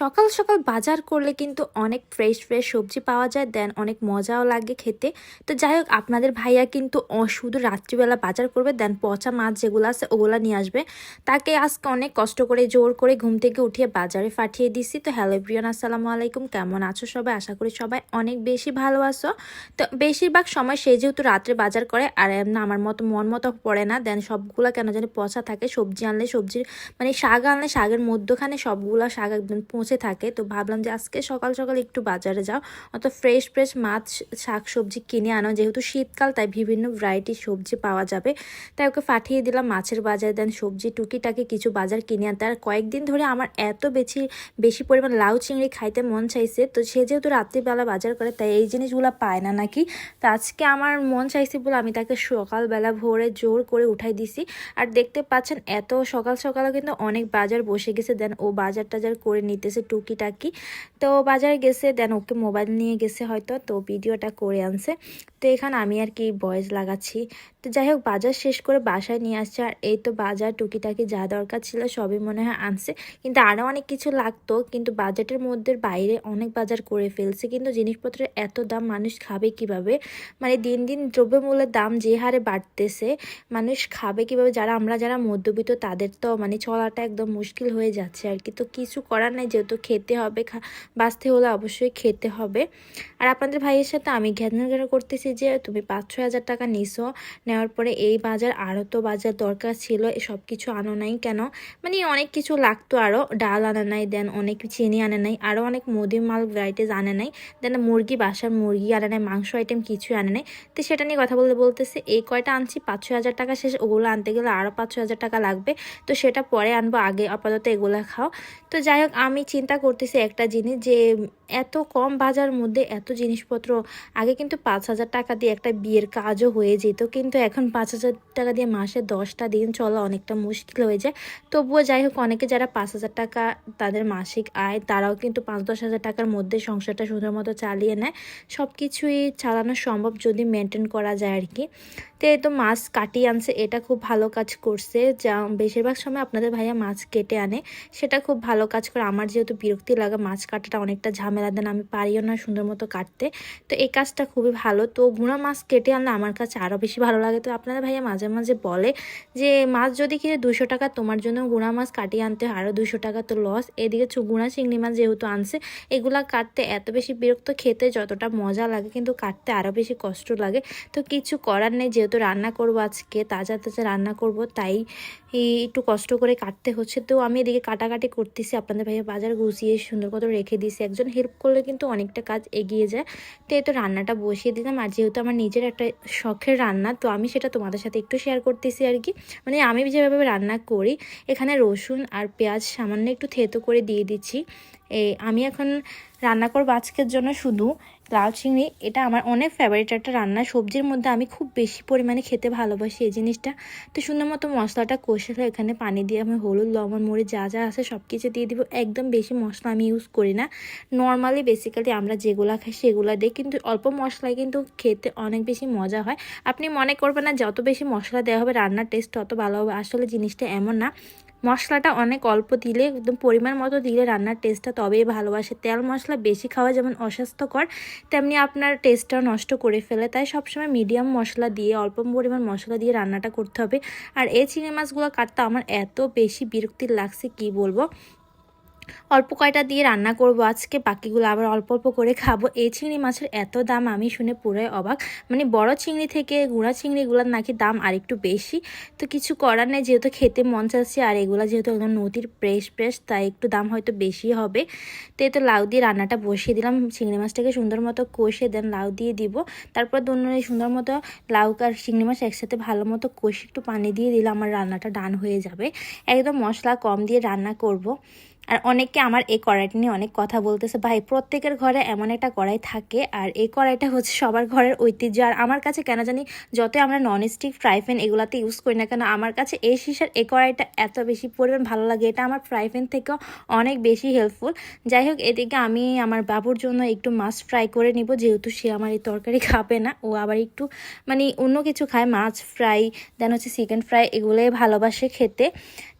সকাল সকাল বাজার করলে কিন্তু অনেক ফ্রেশ ফ্রেশ সবজি পাওয়া যায় দেন অনেক মজাও লাগে খেতে। তো যাই হোক, আপনাদের ভাইয়া কিন্তু শুধু রাত্রিবেলা বাজার করবে দেন পচা মাছ যেগুলো আছে ওগুলো নিয়ে আসবে। তাকে আজকে অনেক কষ্ট করে, জোর করে ঘুম থেকে উঠিয়ে বাজারে পাঠিয়ে দিছি। তো হ্যালো ব্রিয়ান আসসালামু আলাইকুম, কেমন আছো সবাই? আশা করি সবাই অনেক বেশি ভালো আছো। তো বেশিরভাগ সময় সে যেহেতু রাত্রে বাজার করে, আর এমন আমার মতো মন মতো পড়ে না দেন সবগুলো কেন জানি পচা থাকে, সবজি আনলে সবজির মানে শাক আনলে শাকের মধ্যখানে সবগুলো শাক একদম পচে থাকে। তো ভাবলাম যে আজকে সকাল সকাল একটু বাজারে যাও। অত ফ্রেশ ফ্রেশ মাছ শাক সবজি কিনে আনো। যেহেতু শীতকাল, তাই বিভিন্ন ভ্যারাইটির সবজি পাওয়া যাবে। তাই ওকে পাঠিয়ে দিলাম, মাছের বাজার। দেন সবজি টুকিটাকি কিছু বাজার কিনে আনতে। আর কয়েকদিন ধরে আমার এত বেশি বেশি পরিমাণ লাউ চিংড়ি খাইতে মন চাইছে। তো সে যেহেতু রাত্রিবেলা বাজার করে, তাই এই জিনিসগুলো পায় না নাকি? তো আজকে আমার মন চাইছে বলে আমি তাকে সকালবেলা ভোরে জোর করে উঠাই দিছি। আর দেখতে পাচ্ছেন, এত সকাল সকালে কিন্তু অনেক বাজার বসে গেছে। দেন ও বাজার টাজার করে নিতেছে টুকিটাকি। তো বাজারে গেছে দেন ওকে মোবাইল নিয়ে গেছে হয়তো, তো ভিডিওটা করে আনছে। তো এখানে আমি আর কি ভয়েস লাগাচ্ছি। তো যাই হোক, বাজার শেষ করে বাসায় নিয়ে আসছে। আর এই তো বাজার, টুকিটাকি যা দরকার ছিল সবই মনে হয় আনছে। কিন্তু আরও অনেক কিছু লাগতো, কিন্তু বাজেটের মধ্যে বাইরে অনেক বাজার করে ফেলছে। কিন্তু জিনিসপত্রের এত দাম, মানুষ খাবে কীভাবে? মানে দিন দিন দ্রব্যমূল্যের দাম যে হারে বাড়তেছে, মানুষ খাবে কীভাবে? যারা আমরা যারা মধ্যবিত্ত, তাদের তো মানে চলাটা একদম মুশকিল হয়ে যাচ্ছে আর কি। তো কিছু করার নাই, যেহেতু খেতে হবে বাঁচতে হলে অবশ্যই খেতে হবে। আর আপনাদের ভাইয়ের সাথে আমি ঘ্যান করতেছি যে, তুমি পাঁচ ছয় হাজার টাকা নিছো নেওয়ার পরে এই বাজার আরও তো বাজার দরকার ছিল সব কিছু আনো নাই কেন? মানে অনেক কিছু লাগতো আরও ডাল আনে নাই, দেন অনেক চিনি আনে নাই আরও অনেক মুদি মাল ভ্যারাইটিস আনে নাই, দেন মুরগি, বাসার মুরগি আনে নাই, মাংস আইটেম কিছুই আনে নাই। তো সেটা নিয়ে কথা বলতে বলতেছে, এই কয়টা আনছি পাঁচ ছয় হাজার টাকা শেষ, ওগুলো আনতে গেলে আরও পাঁচ ছয় হাজার টাকা লাগবে। তো সেটা পরে আনব, আগে আপাতত এগুলো খাও। তো যাই হোক, আমি চিন্তা করতেছি একটা জিনিস যে এত কম বাজার মধ্যে এত জিনিসপত্র, আগে কিন্তু পাঁচ হাজার টাকা দিয়ে একটা বিয়ের কাজও হয়ে যেত, কিন্তু এখন পাঁচ হাজার টাকা দিয়ে মাসে দশটা দিন চলা অনেকটা মুশকিল হয়ে যায়। তবুও যাই হোক, অনেকে যারা পাঁচ হাজার টাকা তাদের মাসিক আয়, তারাও কিন্তু পাঁচ দশ হাজার টাকার মধ্যে সংসারটা সুন্দর মতো চালিয়ে নেয়। সব কিছুই চালানো সম্ভব যদি মেনটেন করা যায় আর কি। তো তো মাছ কাটিয়ে আনছে, এটা খুব ভালো কাজ করছে। যা বেশিরভাগ সময় আপনাদের ভাইয়া মাছ কেটে আনে, সেটা খুব ভালো কাজ করে। আমার যেহেতু বিরক্তি লাগে, মাছ কাটাটা অনেকটা ঝামেলা, দেন আমি পারিও না সুন্দর মতো কাটতে। তো এই কাজটা খুবই ভালো। তো গুঁড়া মাছ কেটে আনলে আমার কাছে আরও বেশি ভালো লাগে। তো আপনাদের ভাইয়া মাঝে মাঝে বলে যে, মাছ যদি কিনে দুশো টাকা, তোমার জন্য গুঁড়া মাছ কাটিয়ে আনতে হয় আরও দুশো টাকা তো লস এদিকে গুঁড়া চিংড়ি মাছ যেহেতু আনছে, এগুলা কাটতে এত বেশি বিরক্ত খেতে যতটা মজা লাগে, কিন্তু কাটতে আরও বেশি কষ্ট লাগে। তো কিছু করার নেই, যেহেতু রান্না করব আজকে, তাজা তাজা রান্না করব, তাই একটু কষ্ট করে কাটতে হচ্ছে। তো আমি এদিকে কাটাকাটি করতেছি, আপনাদের ভাইয়া বাজার গুছিয়ে সুন্দর করে রেখে দিয়েছি। একজন হেল্প করলে কিন্তু অনেকটা কাজ এগিয়ে যায়। তো এই তো রান্নাটা বসিয়ে দিলাম, আর যেহেতু আমার নিজের একটা শখের রান্না, তো আমি সেটা তোমাদের সাথে একটু শেয়ার করতেছি আর কি। মানে আমি যেভাবে রান্না করি, এখানে রসুন আর পেঁয়াজ সামান্য একটু থেতো করে দিয়ে দিচ্ছি। এই আমি এখন রান্না করব আজকের জন্য শুধু লাল চিংড়ি, এটা আমার অনেক ফেভারিট একটা রান্না। সবজির মধ্যে আমি খুব বেশি পরিমাণে খেতে ভালোবাসি এই জিনিসটা। তো সুন্দর মতো মশলাটা কষে এখানে পানি দিয়ে আমি হলুদ, লবণ, মরিচ যা যা আছে সব কিছু দিয়ে দিব। একদম বেশি মশলা আমি ইউজ করি না। নর্মালি বেসিক্যালি আমরা যেগুলা খাই সেগুলা দিই, কিন্তু অল্প মশলায় কিন্তু খেতে অনেক বেশি মজা হয়। আপনি মনে করবেন না, যত বেশি মশলা দেওয়া হবে রান্নার টেস্ট তত ভালো হবে। আসলে জিনিসটা এমন না। মশলাটা অনেক অল্প দিলে, একদম পরিমাণ মতো দিলে রান্নার টেস্টটা তবেই ভালোবাসে তেল মশলা বেশি খাওয়া যেমন অস্বাস্থ্যকর, তেমনি আপনার টেস্টটা নষ্ট করে ফেলে। তাই সবসময় মিডিয়াম মশলা দিয়ে, অল্প পরিমাণ মশলা দিয়ে রান্নাটা করতে হবে। আর এই চিংড়ি মাছগুলো কাটতে আমার এত বেশি বিরক্তি লাগছে, কি বলব? অল্প কয়টা দিয়ে রান্না করব আজকে, বাকিগুলো আবার অল্প অল্প করে খাব। এই চিংড়ি মাছের এত দাম আমি শুনে পুরোই অবাক। মানে বড় চিংড়ি থেকে গুঁড়া চিংড়িগুলোর নাকি দাম আর একটু বেশি। তো কিছু করার নেই, যেহেতু খেতে মন চাচ্ছে আর এগুলো যেহেতু একদম নদীর ফ্রেশ ফ্রেশ তাই একটু দাম হয়তো বেশি হবে। তো এই তো লাউ দিয়ে রান্নাটা বসিয়ে দিলাম। চিংড়ি মাছটাকে সুন্দর মতো কষে দেন, লাউ দিয়ে দিব। তারপর দুনো সুন্দর মতো লাউ আর চিংড়ি মাছ একসাথে ভালো মতো কষে একটু পানি দিয়ে দিলে আমার রান্নাটা ডান হয়ে যাবে। একদম মশলা কম দিয়ে রান্না করব। আর অনেকে আমার এই কড়াইটা নিয়ে অনেক কথা বলতেছে, ভাই, প্রত্যেকের ঘরে এমন একটা কড়াই থাকে আর এই কড়াইটা হচ্ছে সবার ঘরের ঐতিহ্য। আর আমার কাছে কেন জানি যতই আমরা নন স্টিক ফ্রাই প্যান এগুলাতে ইউজ করি না কেন, আমার কাছে এই শিশার এই কড়াইটা এত বেশি পরিমাণ ভালো লাগে। এটা আমার ফ্রাই প্যান থেকেও অনেক বেশি হেল্পফুল যাই হোক, এদিকে আমি আমার বাবুর জন্য একটু মাছ ফ্রাই করে নিব, যেহেতু সে আমার এই তরকারি খাবে না। ও আবার একটু মানে অন্য কিছু খায়, মাছ ফ্রাই দেন হচ্ছে চিকেন ফ্রাই এগুলোই ভালোবাসে খেতে।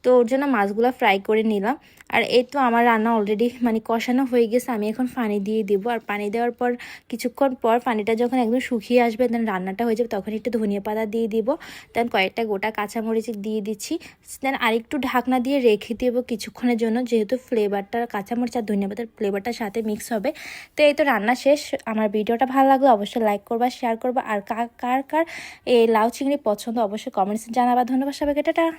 তো ওর জন্য মাছগুলো ফ্রাই করে নিলাম। আর এই তো আমার রান্না অলরেডি মানে কষানো হয়ে গেছে, আমি এখন পানি দিয়ে দিব। আর পানি দেওয়ার পর, কিছুক্ষণ পর পানিটা যখন একদম শুকিয়ে আসবে দেন রান্নাটা হয়ে যাবে, তখন একটু ধনিয়া পাতা দিয়ে দিব। দেন কয়েকটা গোটা কাঁচামরিচ দিয়ে দিচ্ছি। দেন আরেকটু ঢাকনা দিয়ে রেখে দেবো কিছুক্ষণের জন্য, যেহেতু ফ্লেভারটা কাঁচামরিচ আর ধনিয়া পাতার ফ্লেভারটার সাথে মিক্স হবে। তো এই তো রান্না শেষ। আমার ভিডিওটা ভালো লাগলে অবশ্যই লাইক করবা শেয়ার করবা। আর কার কার এই লাউ চিংড়ি পছন্দ, অবশ্যই কমেন্টসে জানাবা। ধন্যবাদ সবাইকে, টাটা।